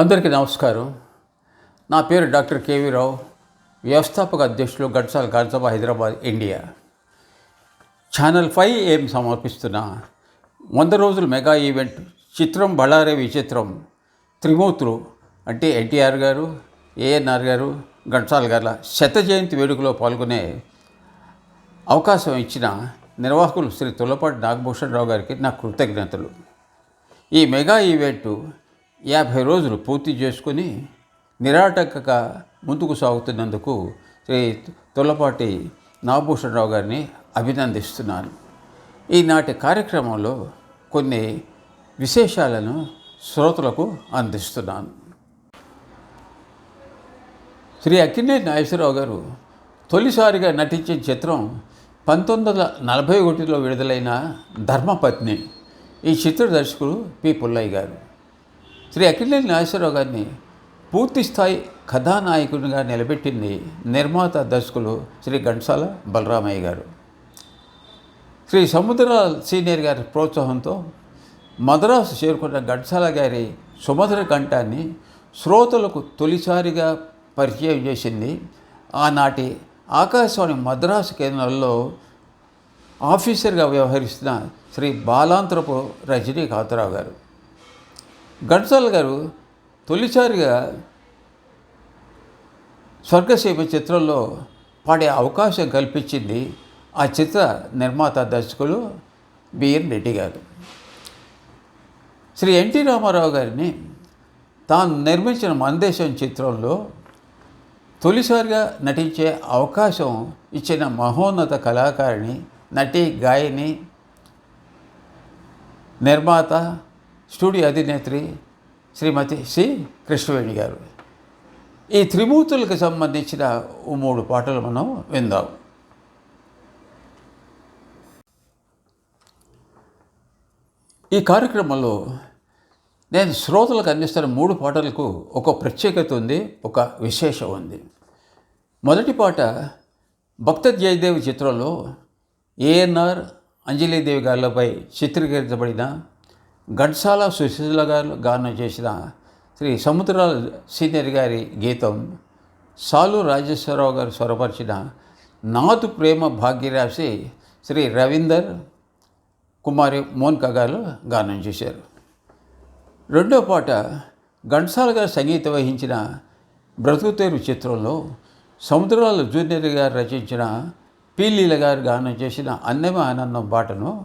అందరికీ నమస్కారం. నా పేరు డాక్టర్ కేవీ రావు వ్యవస్థాపక అధ్యక్షులు గడ్సాల్ గాజాబా హైదరాబాద్ ఇండియా. ఛానల్ ఫైవ్ ఏం సమర్పిస్తున్న వంద రోజుల మెగా ఈవెంట్ చిత్రం బళ్ళారే విచిత్రం త్రిమూర్తులు అంటే ఎన్టీఆర్ గారు ఏఎన్ఆర్ గారు గడ్సాల గారి శత జయంతి వేడుకలో పాల్గొనే అవకాశం ఇచ్చిన నిర్వాహకులు శ్రీ తులపాటి నాగభూషణరావు గారికి నా కృతజ్ఞతలు. ఈ మెగా ఈవెంట్ యాభై రోజులు పూర్తి చేసుకుని నిరాటకగా ముందుకు సాగుతున్నందుకు శ్రీ తులపాటి నాగభూషణరావు గారిని అభినందిస్తున్నాను. ఈనాటి కార్యక్రమంలో కొన్ని విశేషాలను శ్రోతలకు అందిస్తున్నాను. శ్రీ అక్కినే నాగేశ్వరరావు గారు తొలిసారిగా నటించిన చిత్రం పంతొమ్మిది వందల నలభై ఒకటిలో విడుదలైన ధర్మపత్ని. ఈ చిత్ర దర్శకుడు పి పుల్లయ్య గారు. శ్రీ అఖిలేని నాగేశ్వరరావు గారిని పూర్తి స్థాయి కథానాయకునిగా నిలబెట్టింది నిర్మాత దర్శకులు శ్రీ ఘంటసాల బలరామయ్య గారు. శ్రీ సముద్రాల సీనియర్ గారి ప్రోత్సాహంతో మద్రాసు చేరుకున్న ఘంటసాల గారి సుమధుర కంఠాన్ని శ్రోతలకు తొలిసారిగా పరిచయం చేసింది ఆనాటి ఆకాశవాణి మద్రాసు కేంద్రంలో ఆఫీసర్గా వ్యవహరిస్తున్న శ్రీ బాలాంతరపు రజనీకాంతరావు గారు. ఘంటసాల గారు తొలిసారిగా స్వర్గసీమ చిత్రంలో పాడే అవకాశం కల్పించింది ఆ చిత్ర నిర్మాత దర్శకులు బిఎన్ రెడ్డి గారు. శ్రీ ఎన్టీ రామారావు గారిని తాను నిర్మించిన మందేశం చిత్రంలో తొలిసారిగా నటించే అవకాశం ఇచ్చిన మహోన్నత కళాకారిణి నటి గాయని నిర్మాత స్టూడియో అధినేత్రి శ్రీమతి సి కృష్ణవేణి గారు. ఈ త్రిమూర్తులకు సంబంధించిన ఓ మూడు పాటలు మనం విందాం. ఈ కార్యక్రమంలో నేను శ్రోతలకు అందిస్తున్న మూడు పాటలకు ఒక ప్రత్యేకత ఉంది ఒక విశేషం ఉంది. మొదటి పాట భక్త జయదేవి చిత్రంలో ఏఎన్ఆర్ అంజలీదేవి గారిపై చిత్రీకరించబడిన ఘంటసాల సుశీల గారు గానం చేసిన శ్రీ సముద్రాల సీనియర్ గారి గీతం సాలు రాజేశ్వరరావు గారు స్వరపరిచిన నాతు ప్రేమ భాగ్యరాశి శ్రీ రవీందర్ కుమారి మోన్క గారు గానం చేశారు. రెండో పాట ఘంటసాల గారు సంగీతం వహించిన బ్రతుకుతేరు చిత్రంలో సముద్రాల జూనియర్ గారు రచించిన పీలీల గారు గానం చేసిన అన్నమ ఆనందం పాటను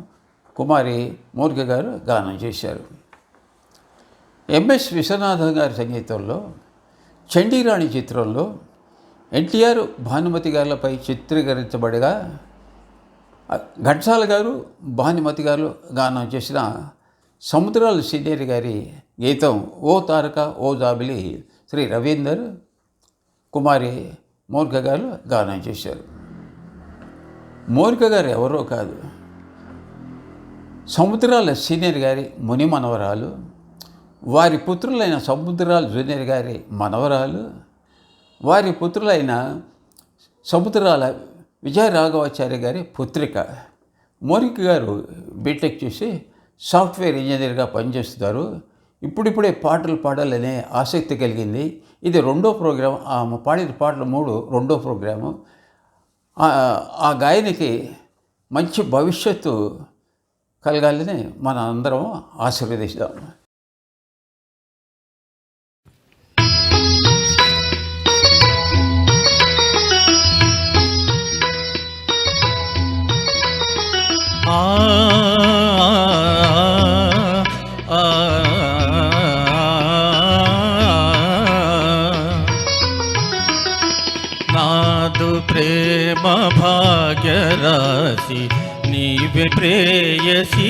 కుమారి మోర్గ గారు గానం చేశారు. ఎంఎస్ విశ్వనాథన్ గారి సంగీతంలో చండీరాణి చిత్రంలో ఎన్టీఆర్ భానుమతి గారులపై చిత్రీకరించబడగా ఘంటసాల గారు భానుమతి గారు గానం చేసిన సముద్రాల సీనియర్ గారి గీతం ఓ తారక ఓ జాబిలి శ్రీ రవీందర్ కుమారి మోర్గ గారు గానం చేశారు. మోర్గ గారు ఎవరో కాదు. సముద్రాల సీనియర్ గారి ముని మనవరాలు వారి పుత్రులైన సముద్రాల జూనియర్ గారి మనవరాలు వారి పుత్రులైన సముద్రాల విజయ రాఘవాచార్య గారి పుత్రిక. మోరిక్ గారు బీటెక్ చేసి సాఫ్ట్వేర్ ఇంజనీర్గా పనిచేస్తున్నారు. ఇప్పుడిప్పుడే పాటలు పాడాలనే ఆసక్తి కలిగింది. ఇది రెండో ప్రోగ్రాం. ఆమె పాడిన పాటలు మూడు రెండో ప్రోగ్రాము. ఆ గాయనికి మంచి భవిష్యత్తు కలగాలని మన అందరం ఆశీర్వదిస్తాం. నాదు ప్రేమ భాగ్యరాశి నీవే ప్రేయసి.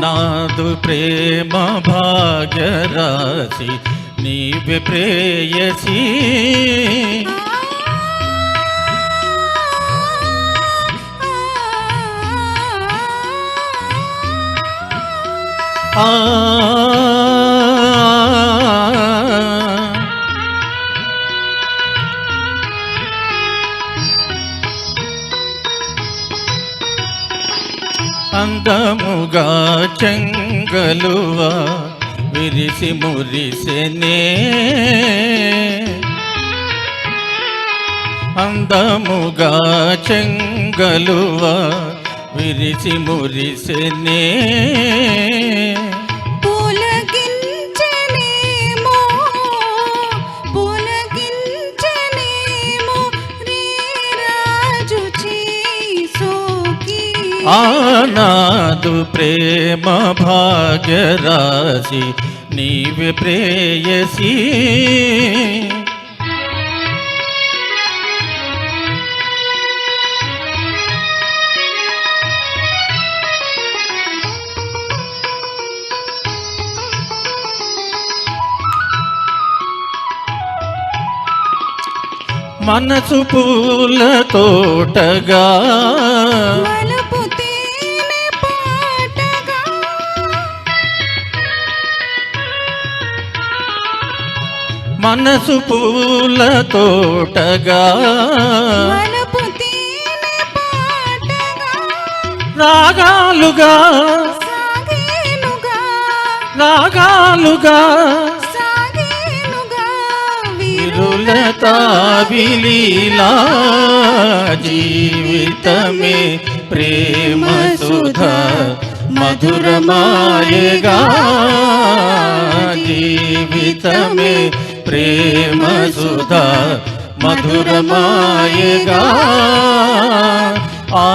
నాదు ప్రేమ భాగ్యరాశి నీవే ప్రేయసి. ఆ వెలువ విరిసి మురిసెనే. అందముగా చెంగలువ విరిసి మురిసెనే. ఆనాదు ప్రేమ భాగ్యరాశి నీవే ప్రేయసి. మనసు పూల తోటగా మనసు పూల తోటగా. రాగాలుగా. రాగాలుగా. విలీలా జీవిత మే ప్రేమ సుధ మధురమాయగా. జీవితమే ప్రేమ సుధా మధురమాయగా. ఆ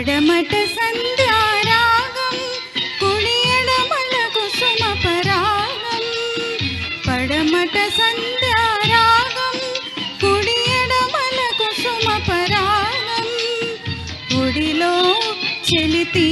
పడమట సంధ్యారాగం కుడియడమల కుసుమ పరాగం పడమట సంధ్యారాగం కుడియడమల కుసుమ పరాగం ఒడిలో చెలితీ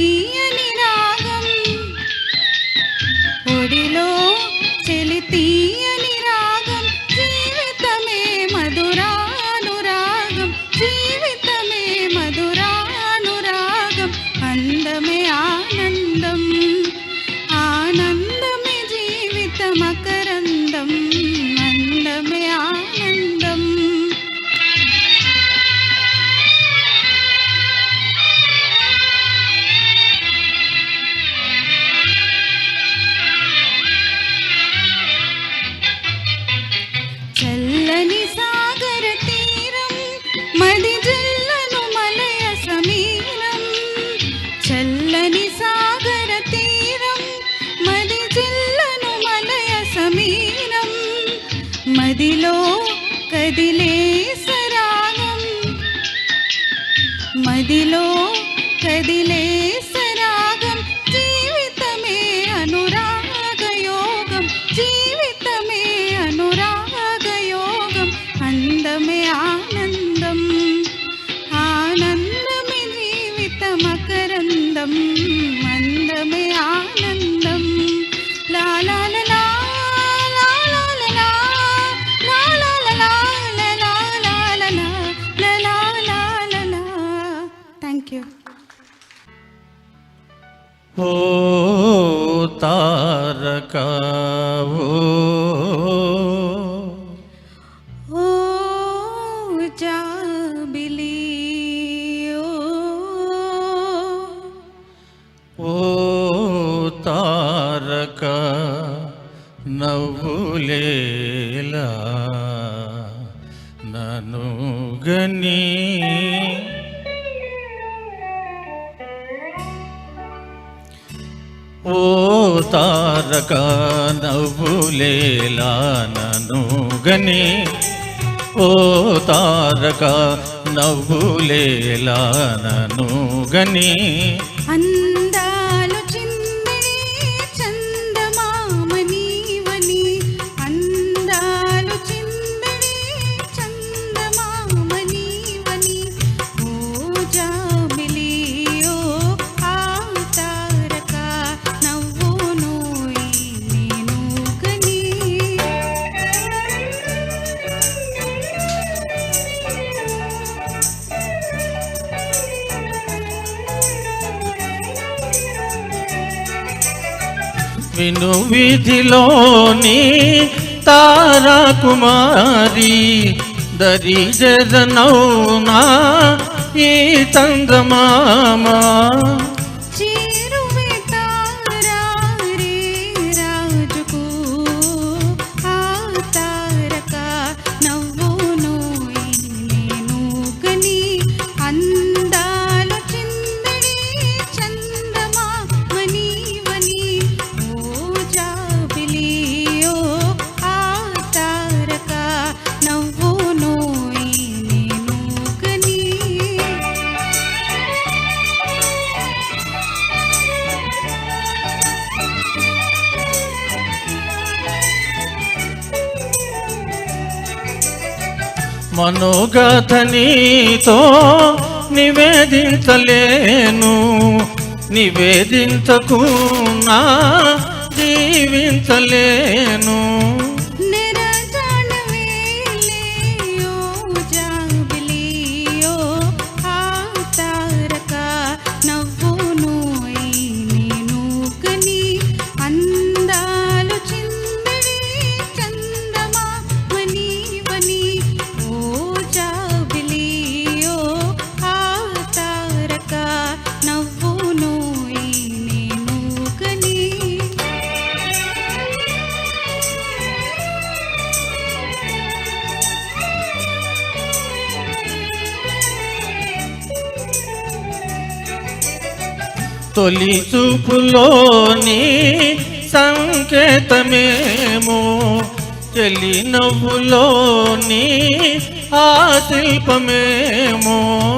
थैंक यू हो तारका वो। ओ जाबिली ओ, ओ तारका नवलेला ननु गनी ఓ తారక నవ్వులేలా నను గని. ఓ తారక నవ్వులేలా నను గని. విను విధిలోని తారా కుమారి దరి జరనౌనా ఈ చందమామా మనోగతనీతో నివేదించలేను నివేదించకు నా జీవించలేను. తొలి చూపులోని సంకేతమేము? చెలి నవ్వులోని ఆ శిల్పమేమో?